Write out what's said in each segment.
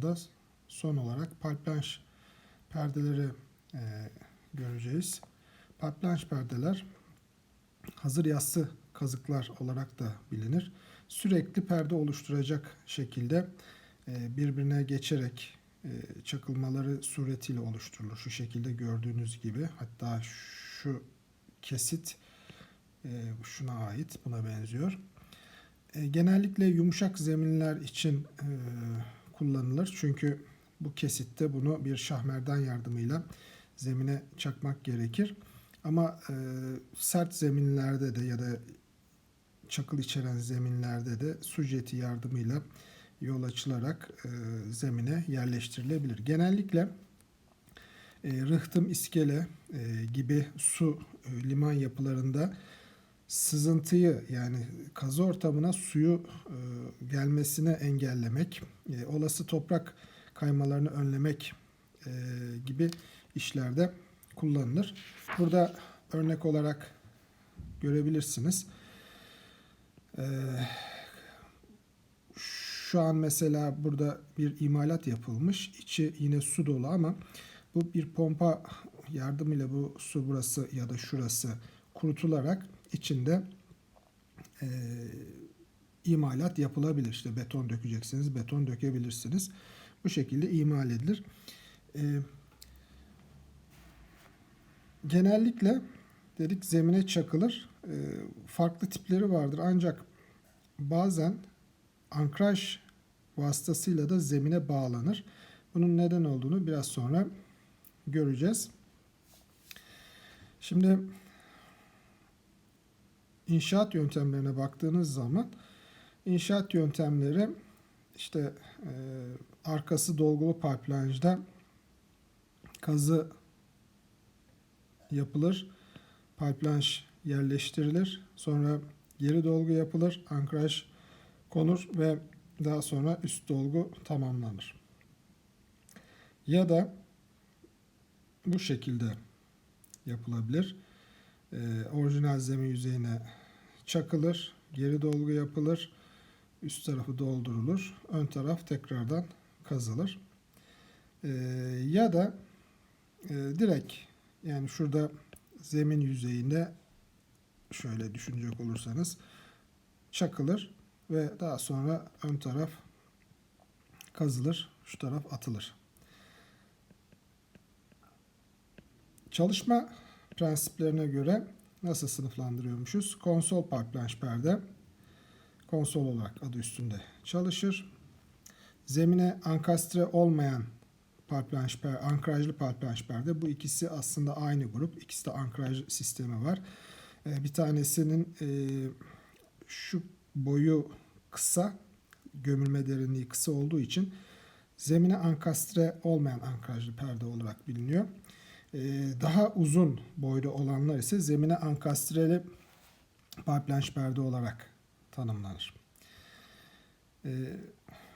kısmında son olarak palplanş perdeleri e, göreceğiz. Palplanş perdeler hazır yassı kazıklar olarak da bilinir. Sürekli perde oluşturacak şekilde e, birbirine geçerek e, çakılmaları suretiyle oluşturulur. Şu şekilde gördüğünüz gibi. Hatta şu kesit e, şuna ait, buna benziyor. E, Genellikle yumuşak zeminler için e, kullanılır. Çünkü bu kesitte bunu bir şahmerdan yardımıyla zemine çakmak gerekir. Ama e, sert zeminlerde de ya da çakıl içeren zeminlerde de su jeti yardımıyla yol açılarak e, zemine yerleştirilebilir. Genellikle e, rıhtım, iskele e, gibi su e, liman yapılarında sızıntıyı yani kazı ortamına suyu e, gelmesine engellemek, e, olası toprak kaymalarını önlemek e, gibi işlerde kullanılır. Burada örnek olarak görebilirsiniz. E, şu an mesela burada bir imalat yapılmış. İçi yine su dolu ama bu bir pompa yardımıyla bu su burası ya da şurası kurutularak içinde e, imalat yapılabilir. İşte beton dökeceksiniz, beton dökebilirsiniz. Bu şekilde imal edilir. E, genellikle dedik zemine çakılır. E, farklı tipleri vardır ancak bazen ankraj vasıtasıyla da zemine bağlanır. Bunun neden olduğunu biraz sonra göreceğiz. Şimdi inşaat yöntemlerine baktığınız zaman inşaat yöntemleri işte e, arkası dolgulu pipeline'da kazı yapılır. Pipeline yerleştirilir. Sonra geri dolgu yapılır. Ankraj konur ve daha sonra üst dolgu tamamlanır. Ya da bu şekilde yapılabilir. Ee, orijinal zemin yüzeyine çakılır, geri dolgu yapılır, üst tarafı doldurulur, ön taraf tekrardan kazılır. Ee, ya da e, direkt yani şurada zemin yüzeyinde şöyle düşünecek olursanız çakılır ve daha sonra ön taraf kazılır, şu taraf atılır. Çalışma prensiplerine göre nasıl sınıflandırıyormuşuz? Konsol pipeline perde konsol olarak adı üstünde çalışır. Zemine ankastre olmayan pipeline per, ankrajlı pipeline perde bu ikisi aslında aynı grup. İkisi de ankraj sistemi var. Ee, bir tanesinin e, şu boyu kısa, gömülme derinliği kısa olduğu için zemine ankastre olmayan ankrajlı perde olarak biliniyor. Ee, daha uzun boylu olanlar ise zemine ankastreli pipeline perde olarak tanımlanır. Ee,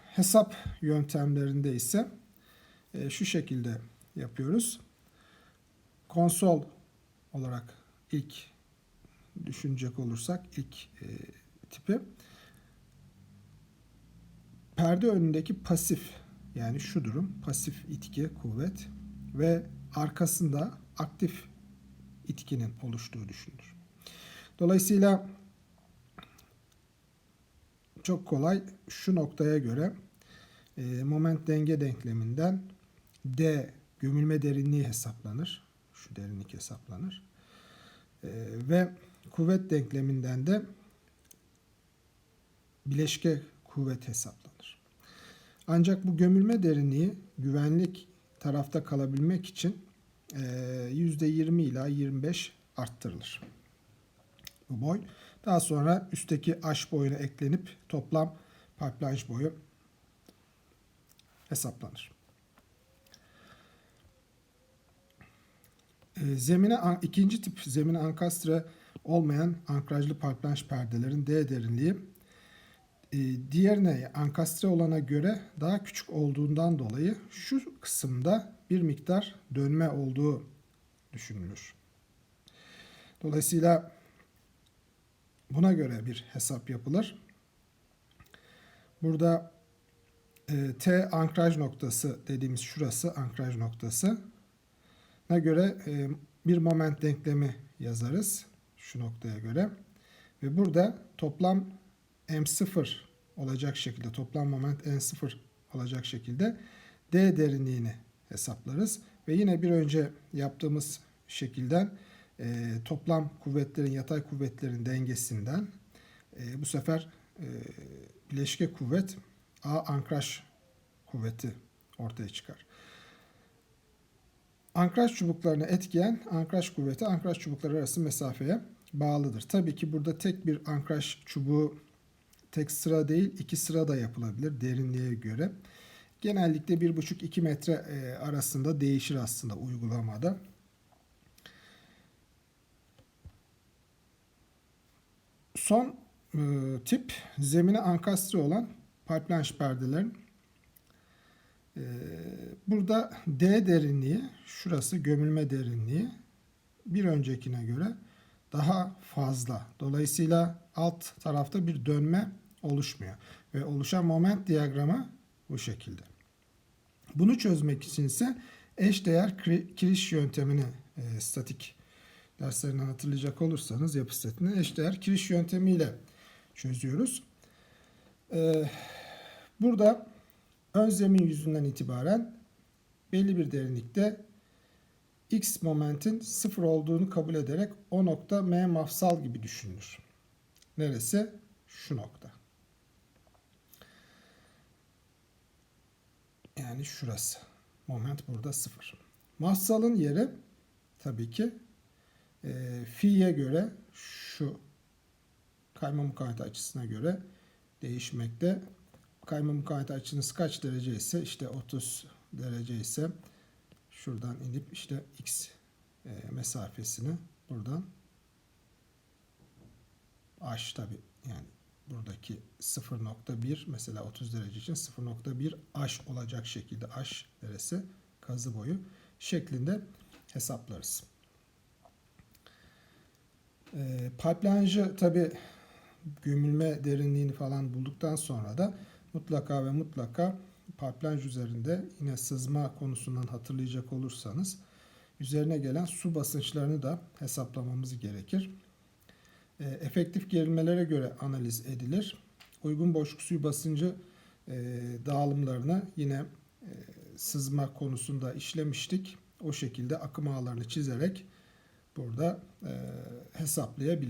hesap yöntemlerinde ise e, şu şekilde yapıyoruz. Konsol olarak ilk düşünecek olursak ilk e, tipi perde önündeki pasif yani şu durum pasif itki kuvvet ve arkasında aktif itkinin oluştuğu düşünülür. Dolayısıyla çok kolay şu noktaya göre e, moment denge denkleminden D gömülme derinliği hesaplanır. Şu derinlik hesaplanır. E, ve kuvvet denkleminden de bileşke kuvvet hesaplanır. Ancak bu gömülme derinliği güvenlik tarafta kalabilmek için %20 ila 25 arttırılır. Bu boy. Daha sonra üstteki aş boyuna eklenip toplam pipeline boyu hesaplanır. Zemine ikinci tip zemine ankastre olmayan ankrajlı pipeline perdelerin D derinliği diğerine ankastre olana göre daha küçük olduğundan dolayı şu kısımda bir miktar dönme olduğu düşünülür. Dolayısıyla buna göre bir hesap yapılır. Burada e, T ankraj noktası dediğimiz şurası ankraj noktası. Ne göre e, bir moment denklemi yazarız şu noktaya göre. Ve burada toplam M0 olacak şekilde toplam moment N0 olacak şekilde D derinliğini hesaplarız. Ve yine bir önce yaptığımız şekilden e, toplam kuvvetlerin yatay kuvvetlerin dengesinden e, bu sefer e, bileşke kuvvet A ankraj kuvveti ortaya çıkar. Ankraj çubuklarını etkileyen ankraj kuvveti ankraj çubukları arası mesafeye bağlıdır. Tabii ki burada tek bir ankraj çubuğu tek sıra değil iki sıra da yapılabilir derinliğe göre. Genellikle 1,5-2 metre e, arasında değişir aslında uygulamada. Son e, tip zemine ankastre olan pipeline perdelerin e, burada D derinliği şurası gömülme derinliği bir öncekine göre daha fazla. Dolayısıyla alt tarafta bir dönme oluşmuyor. Ve oluşan moment diyagramı bu şekilde. Bunu çözmek için ise eş değer kri- kiriş yöntemini e, statik derslerinden hatırlayacak olursanız yapı setini eş değer kiriş yöntemiyle çözüyoruz. E, burada ön zemin yüzünden itibaren belli bir derinlikte x momentin sıfır olduğunu kabul ederek o nokta m mafsal gibi düşünülür. Neresi? Şu nokta. Yani şurası. Moment burada sıfır. Mafsalın yeri tabii ki e, fi'ye göre şu kayma mukavemeti açısına göre değişmekte. Kayma mukavemeti açınız kaç derece ise işte 30 derece ise şuradan inip işte x e, mesafesini buradan h tabi yani buradaki 0.1 mesela 30 derece için 0.1 h olacak şekilde h deresi kazı boyu şeklinde hesaplarız. E, pipeline'cı tabi gömülme derinliğini falan bulduktan sonra da mutlaka ve mutlaka pipeline üzerinde yine sızma konusundan hatırlayacak olursanız üzerine gelen su basınçlarını da hesaplamamız gerekir. E, efektif gerilmelere göre analiz edilir. Uygun boşluk suyu basıncı e, dağılımlarını yine e, sızma konusunda işlemiştik. O şekilde akım ağlarını çizerek burada e, hesaplayabiliriz.